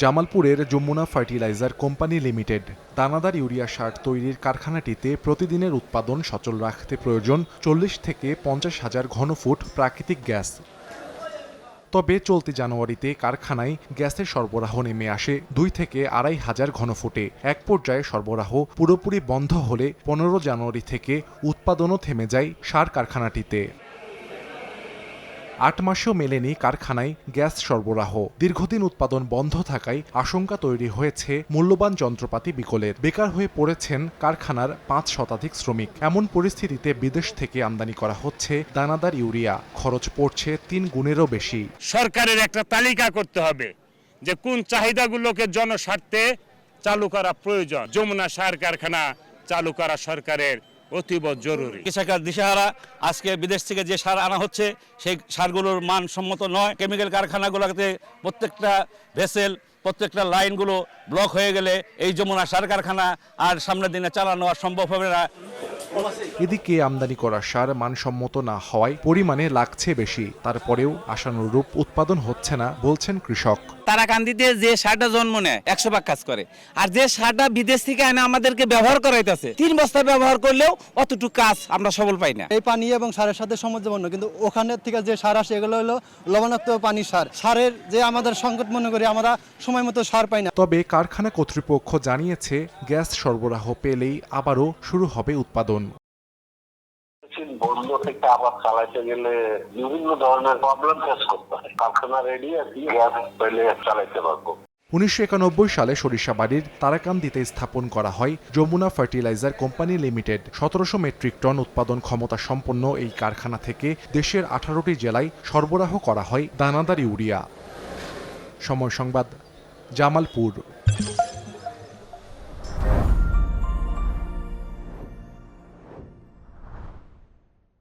জামালপুরের Jamuna fertiliser company limited. দানাদার urea সার তৈরির কারখানাটিতে প্রতিদিনের উৎপাদন সচল রাখতে প্রয়োজন চল্লিশ থেকে পঞ্চাশ হাজার ঘনফুট প্রাকৃতিক গ্যাস। তবে চলতি জানুয়ারিতে কারখানায় গ্যাসের সরবরাহ নেমে আসে দুই থেকে আড়াই হাজার ঘনফুটে। এক পর্যায়ে সরবরাহ পুরোপুরি বন্ধ হলে পনেরো জানুয়ারি থেকে উৎপাদনও থেমে যায় সার কারখানাটিতে। আট মাসেও মেলেনি কারখানায় গ্যাস সরবরাহ। দীর্ঘদিন উৎপাদন বন্ধ থাকায় আশঙ্কা তৈরি হয়েছে মূল্যবান যন্ত্রপাতি বিকলের। বেকার হয়ে পড়েছেন কারখানার পাঁচ শতাধিক শ্রমিক। এমন পরিস্থিতিতে বিদেশ থেকে আমদানি করা হচ্ছে দানাদার ইউরিয়া। খরচ পড়ছে তিন গুণেরও বেশি। সরকারের একটা তালিকা করতে হবে যে কোন চাহিদাগুলোকে জনস্বার্থে চালু করা প্রয়োজন। যমুনা সার কারখানা চালু করা সরকারের অতীব জরুরি। কৃষকের দিশাহারা, আজকে বিদেশ থেকে যে সার আনা হচ্ছে, সেই সারগুলোর মান সম্মত নয়। কেমিক্যাল কারখানাগুলোতে প্রত্যেকটা ভেসেল, প্রত্যেকটা লাইনগুলো ব্লক হয়ে গেলে এই যমুনা সার কারখানা আর সামনের দিনে চালানো আর সম্ভব হবে না। এদিকে আমদানি করা সার মানসম্মত না হওয়ায় পরিমাণে লাগছে বেশি। তারপরেও আশানুরূপ উৎপাদন হচ্ছে না বলছেন কৃষক। তারাকান্দিতে যে সারটা জন্ম নেয় একশো ভাগ কাজ করে। আর যে সারটা বিদেশ থেকে আনে আমাদেরকে ব্যবহার করাইতেছে তিন বস্তা ব্যবহার করলেও অতটুকু কাজ আমরা সবল পাই না। এই পানি এবং সারের সাথে সমুদ্রবন্য কিন্তু ওখানের থেকে যে সার আসে এগুলো হলো লবণাক্ত পানি সার। সারের যে আমাদের সংকট মনে করি আমরা সময় মতো সার পাই না। তবে কারখানা কর্তৃপক্ষ জানিয়েছে গ্যাস সরবরাহ পেলেই আবারও শুরু হবে উৎপাদন। বন্ধ থেকে আবার চালাইতে গেলে বিভিন্ন ধরনের প্রবলেম ফেস করতে হয়। কারখানা রেডি চালাইতে পারব। উনিশশো একানব্বই সালে সরিষাবাড়ির তারাকান্দিতে স্থাপন করা হয় যমুনা ফার্টিলাইজার কোম্পানি লিমিটেড। সতেরোশো মেট্রিক টন উৎপাদন ক্ষমতা সম্পন্ন এই কারখানা থেকে দেশের আঠারোটি জেলায় সরবরাহ করা হয় দানাদার ইউরিয়া। সময় সংবাদ, জামালপুর।